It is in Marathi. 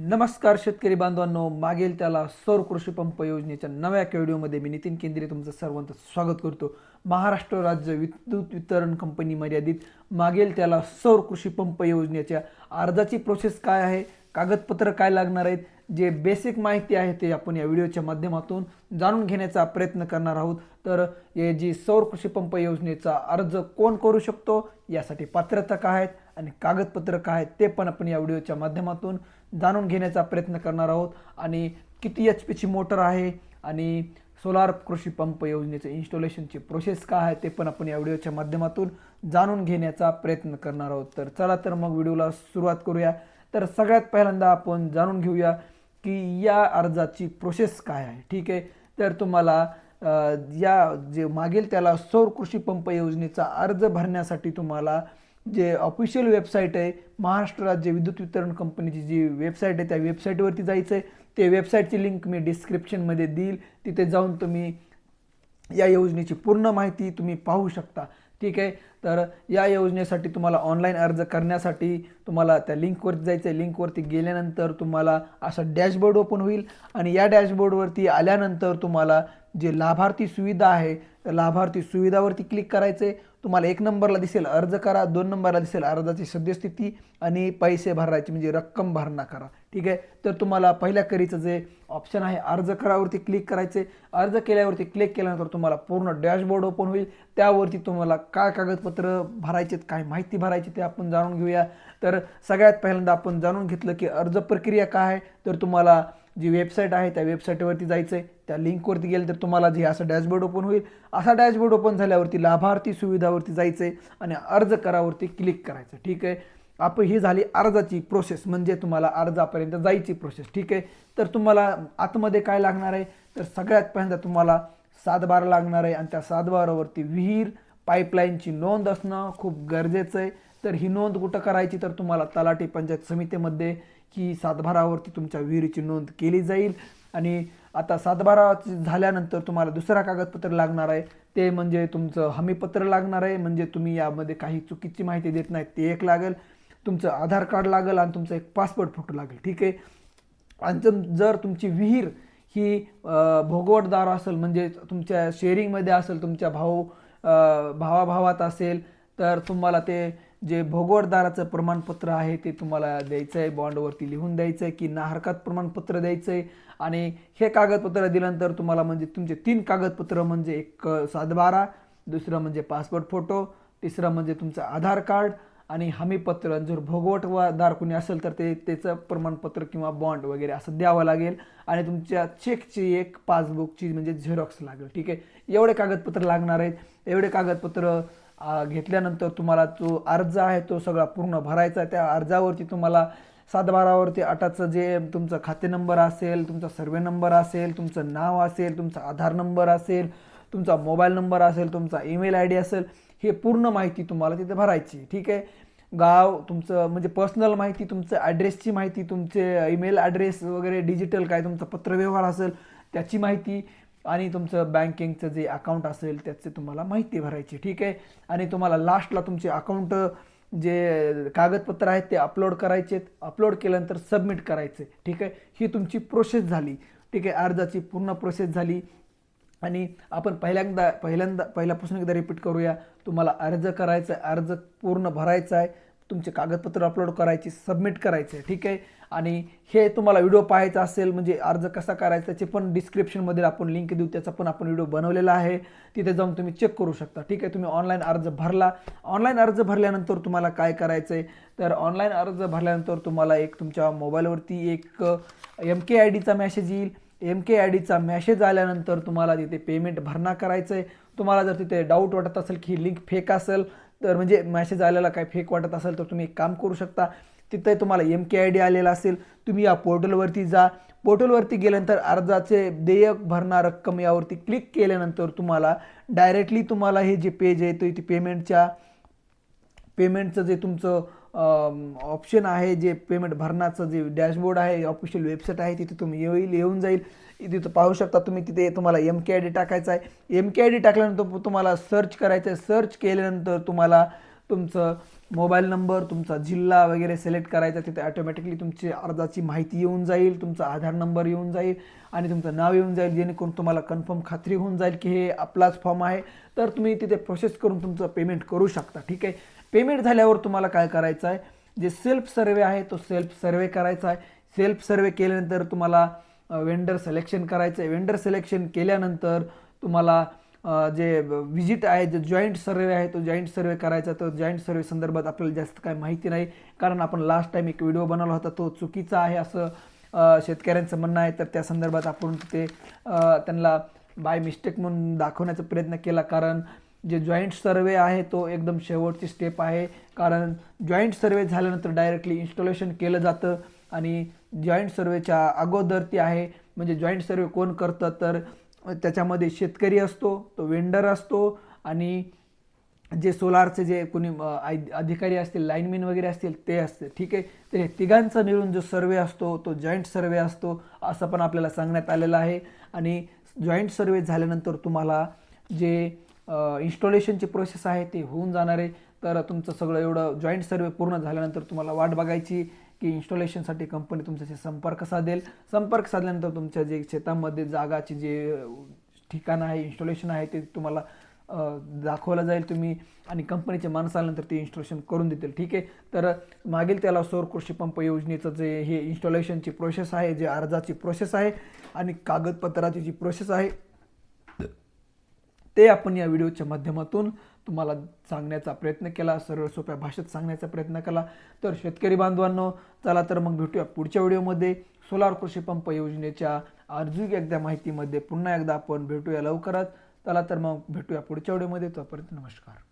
नमस्कार शेतकरी बांधवांनो मागेल त्याला सौर कृषी पंप योजनेच्या नव्या व्हिडिओमध्ये मी नितीन केंद्रे तुमचं सर्वांचं स्वागत करतो. महाराष्ट्र राज्य विद्युत वितरण कंपनी मर्यादित मागेल त्याला सौर कृषी पंप योजनेच्या अर्जाची प्रोसेस काय आहे कागदपत्र काय लागणार आहेत जे बेसिक माहिती आहे ते आपण या व्हिडिओच्या माध्यमातून जाणून घेण्याचा प्रयत्न करणार आहोत. तर हे जी सौर कृषी पंप योजनेचा अर्ज कोण करू शकतो यासाठी पात्रता काय आहेत आणि कागदपत्र काय आहेत ते पण आपण या व्हिडिओच्या माध्यमातून जाणून घेण्याचा प्रयत्न करणार आहोत. आणि किती एच पीची मोटर आहे आणि सोलार कृषी पंप योजनेचं इन्स्टॉलेशनची प्रोसेस काय आहे ते पण आपण या व्हिडिओच्या माध्यमातून जाणून घेण्याचा प्रयत्न करणार आहोत. तर चला तर मग व्हिडिओला सुरुवात करूया. तर सगळ्यात पहिल्यांदा आपण जाणून घेऊया की या अर्जाची प्रोसेस काय आहे? ठीक आहे? तर तुम्हाला या जे मागील त्याला सौर कृषी पंप योजनेचा अर्ज भरण्यासाठी तुम्हाला जे ऑफिशियल वेबसाईट आहे महाराष्ट्र राज्य विद्युत वितरण कंपनीची जी वेबसाईट आहे त्या वेबसाईटवरती जायचं आहे ते वेबसाईटची लिंक मी डिस्क्रिप्शनमध्ये देईल. तिथे जाऊन तुम्ही या योजनेची पूर्ण माहिती तुम्ही पाहू शकता. ठीक आहे. तर या योजनेसाठी तुम्हाला ऑनलाईन अर्ज करण्यासाठी तुम्हाला त्या लिंकवरती जायचं आहे लिंकवरती गेल्यानंतर तुम्हाला असं डॅशबोर्ड ओपन होईल आणि या डॅशबोर्डवरती आल्यानंतर तुम्हाला जे लाभार्थी सुविधा आहे त्या लाभार्थी सुविधावरती क्लिक करायचं आहे तुम्हाला एक नंबरला दिसेल अर्ज करा दोन नंबरला दिसेल अर्जाची सद्यस्थिती आणि पैसे भरायचे म्हणजे रक्कम भरणा करा. ठीक आहे? तर तुम्हाला पहिल्या करीचं जे ऑप्शन आहे अर्ज करावरती क्लिक करायचे. अर्ज केल्यावरती क्लिक केल्यानंतर तुम्हाला पूर्ण डॅशबोर्ड ओपन होईल. त्यावरती तुम्हाला काय कागदपत्र भरायचे काय माहिती भरायची ते आपण जाणून घेऊया. तर सगळ्यात पहिल्यांदा आपण जाणून घेतलं की अर्ज प्रक्रिया काय आहे. तर तुम्हाला जी वेबसाईट आहे त्या वेबसाईटवरती जायचं आहे त्या लिंकवरती गेलं तर तुम्हाला जे असं डॅशबोर्ड ओपन होईल असा डॅशबोर्ड ओपन झाल्यावरती लाभार्थी सुविधावरती जायचं आहे आणि अर्ज करावरती क्लिक करायचं. ठीक आहे? आपण ही झाली अर्जाची प्रोसेस म्हणजे तुम्हाला अर्जापर्यंत जायची प्रोसेस ठीक आहे? तर तुम्हाला आतमध्ये काय लागणार आहे? तर सगळ्यात पहिल्यांदा तुम्हाला सातबारा लागणार आहे आणि त्या सातबारावरती विहीर पाईपलाईनची नोंद असणं खूप गरजेचं आहे. तर ही नोंद कुठं करायची? तर तुम्हाला तलाठी पंचायत समितीमध्ये ही सातबारावरती तुमच्या विहिरीची नोंद केली जाईल. आणि आता सातबारा झाल्यानंतर तुम्हाला दुसरा कागदपत्र लागणार आहे. ते म्हणजे तुमचं हमीपत्र लागणार आहे. म्हणजे तुम्ही यामध्ये काही चुकीची माहिती देत नाही ते एक लागेल. तुमचं आधार कार्ड लागेल आणि तुमचा एक पासपोर्ट फोटो लागेल. ठीक आहे? आणि जर- तुमची विहीर ही भोगवटदार असेल म्हणजे तुमच्या शेअरिंगमध्ये असेल तुमच्या भाऊ भावाभावात असेल तर तुम्हाला ते जे भोगवटदाराचं प्रमाणपत्र आहे ते तुम्हाला द्यायचं आहे बॉन्डवरती लिहून द्यायचं आहे की ना हरकत प्रमाणपत्र द्यायचं आहे आणि हे कागदपत्र दिल्यानंतर तुम्हाला म्हणजे तुमचे तीन कागदपत्र म्हणजे एक सातबारा दुसरं म्हणजे पासपोर्ट फोटो तिसरं म्हणजे तुमचं आधार कार्ड आणि हमीपत्र आणि जर भोगवटदार कोणी असेल तर ते त्याचं प्रमाणपत्र किंवा बॉन्ड वगैरे असं द्यावं लागेल. आणि तुमच्या चेकची एक पासबुकची म्हणजे झेरॉक्स लागेल. ठीक आहे? एवढे कागदपत्र लागणार आहेत. एवढे कागदपत्र घेतल्यानंतर तुम्हाला जो अर्ज आहे तो सगळा पूर्ण भरायचा आहे. त्या अर्जावरती तुम्हाला सातबारावरती अटाचं जे तुमचं खाते नंबर असेल तुमचा सर्वे नंबर असेल तुमचं नाव असेल तुमचा आधार नंबर असेल तुमचा मोबाईल नंबर असेल तुमचा ईमेल आय डी असेल हे पूर्ण माहिती तुम्हाला तिथे भरायची ठीक आहे? गाव तुमचं म्हणजे पर्सनल माहिती तुमचं ॲड्रेसची माहिती तुमचे ईमेल ॲड्रेस वगैरे डिजिटल काय तुमचा पत्रव्यवहार असेल त्याची माहिती आणि तुमचं बँकिंगचं जे अकाउंट असेल त्याचे तुम्हाला माहिती भरायची ठीक आहे? आणि तुम्हाला लास्टला तुमचे अकाउंट जे कागदपत्र आहेत ते अपलोड करायचे अपलोड केल्यानंतर सबमिट करायचे. ठीक आहे? ही तुमची प्रोसेस झाली. ठीक आहे? अर्जाची पूर्ण प्रोसेस झाली. आणि आपण पहिल्यांदा पहिल्यांदा पहिल्यापासून एकदा रिपीट करूया. तुम्हाला अर्ज करायचा आहे अर्ज पूर्ण भरायचा आहे. तुमचे कागदपत्र अपलोड करायची सबमिट करायचे आहे ठीक आहे? आणि हे तुम्हाला व्हिडिओ पाहायचा असेल म्हणजे अर्ज कसा करायचा त्याचे पण डिस्क्रिप्शनमध्ये आपण लिंक देऊ त्याचा पण आपण व्हिडिओ बनवलेला आहे. तिथे जाऊन तुम्ही चेक करू शकता ठीक आहे? तुम्ही ऑनलाईन अर्ज भरला. ऑनलाईन अर्ज भरल्यानंतर तुम्हाला काय करायचं आहे? तर ऑनलाईन अर्ज भरल्यानंतर तुम्हाला एक तुमच्या मोबाईलवरती एक एम के आय डीचा मेसेज येईल. एम के आय डीचा मॅसेज आल्यानंतर तुम्हाला तिथे पेमेंट भरणा करायचं आहे तुम्हाला जर तिथे डाऊट वाटत असेल की ही लिंक फेक असेल तर म्हणजे मॅसेज आलेला काय फेक वाटत असेल तर तुम्ही एक काम करू शकता. तिथे तुम्हाला एम के आय डी आलेला असेल तुम्ही या पोर्टलवरती जा. पोर्टलवरती गेल्यानंतर अर्जाचे देयक भरणा रक्कम यावरती क्लिक केल्यानंतर तुम्हाला डायरेक्टली तुम्हाला हे जे पेज आहे तो इथे पेमेंटच्या पेमेंटचं जे तुमचं ऑप्शन आहे जे पेमेंट भरण्याचं जे डॅशबोर्ड आहे ऑफिशियल वेबसाईट आहे तिथे तुम्ही येईल येऊन जाईल. तिथं पाहू शकता तुम्ही तिथे तुम्हाला एम के आय डी टाकायचा आहे. एम के आय डी टाकल्यानंतर तुम्हाला सर्च करायचं आहे. सर्च केल्यानंतर तुम्हाला तुमचं मोबाईल नंबर तुमचा जिल्हा वगैरे सिलेक्ट करायचा तिथे ऑटोमॅटिकली तुमची अर्जाची माहिती येऊन जाईल तुमचा आधार नंबर येऊन जाईल आणि तुमचं नाव येऊन जाईल. जेणेकरून तुम्हाला कन्फर्म खात्री होऊन जाईल की हे आपलाच फॉर्म आहे. तर तुम्ही तिथे प्रोसेस करून तुमचं पेमेंट करू शकता. ठीक आहे? पेमेंट झाल्यावर तुम्हाला काय करायचं आहे? जे सेल्फ सर्वे आहे तो सेल्फ सर्वे करायचा आहे. सेल्फ सर्वे केल्यानंतर तुम्हाला वेंडर सिलेक्शन करायचं आहे. वेंडर सिलेक्शन केल्यानंतर तुम्हाला जे विजिट आहे जे जॉईंट सर्वे आहे तो जॉईंट सर्वे करायचा. तर जॉईंट सर्वे संदर्भात आपल्याला जास्त काय माहिती नाही. कारण आपण लास्ट टाइम एक व्हिडिओ बनवला होता. तो चुकीचा आहे असं शेतकऱ्यांचं म्हणणं आहे. तर त्या संदर्भात आपण ते त्यांना बाय मिस्टेक म्हणून दाखवण्याचा प्रयत्न केला. कारण जे जॉईंट सर्वे आहे तो एकदम शेवटची स्टेप आहे. कारण जॉईंट सर्वे झाल्यानंतर डायरेक्टली इन्स्टॉलेशन केलं जातं आणि जॉईंट सर्वेच्या अगोदर ती आहे. म्हणजे जॉईंट सर्वे कोण करतं? तर त्याच्यामध्ये शेतकरी असतो तो वेंडर असतो आणि जे सोलारचे जे कोणी अधिकारी असतील लाईनमॅन वगैरे असतील ते असते. ठीक आहे? तर हे तिघांचा मिळून जो सर्वे असतो तो जॉईंट सर्वे असतो असं पण आपल्याला सांगण्यात आलेलं आहे. आणि जॉईंट सर्वे झाल्यानंतर तुम्हाला जे इन्स्टॉलेशनची प्रोसेस आहे ते होऊन जाणार आहे. तर तुमचं सगळं एवढं जॉईंट सर्वे पूर्ण झाल्यानंतर तुम्हाला वाट बघायची की इन्स्टॉलेशनसाठी कंपनी तुमच्याशी संपर्क साधेल. संपर्क साधल्यानंतर तुमच्या जे शेतामध्ये जागाची जे ठिकाण आहे इन्स्टॉलेशन आहे ते तुम्हाला दाखवलं जाईल तुम्ही. आणि कंपनीचे माणसं आल्यानंतर ते इन्स्टॉलेशन करून देतील. ठीक आहे? तर मागील त्याला सौर कृषी पंप योजनेचं जे हे इन्स्टॉलेशनची प्रोसेस आहे जे अर्जाची प्रोसेस आहे. आणि कागदपत्राची जी प्रोसेस आहे ते आपण या व्हिडिओच्या माध्यमातून तुम्हाला सांगण्याचा प्रयत्न केला सरळ सोप्या भाषेत सांगण्याचा प्रयत्न केला. तर शेतकरी बांधवांनो चला तर मग भेटूया पुढच्या व्हिडिओमध्ये. सोलार कृषी पंप योजनेच्या अर्जुक एकदा माहितीमध्ये पुन्हा एकदा आपण भेटूया लवकरच. चला तर मग भेटूया पुढच्या व्हिडिओमध्ये. तोपर्यंत नमस्कार.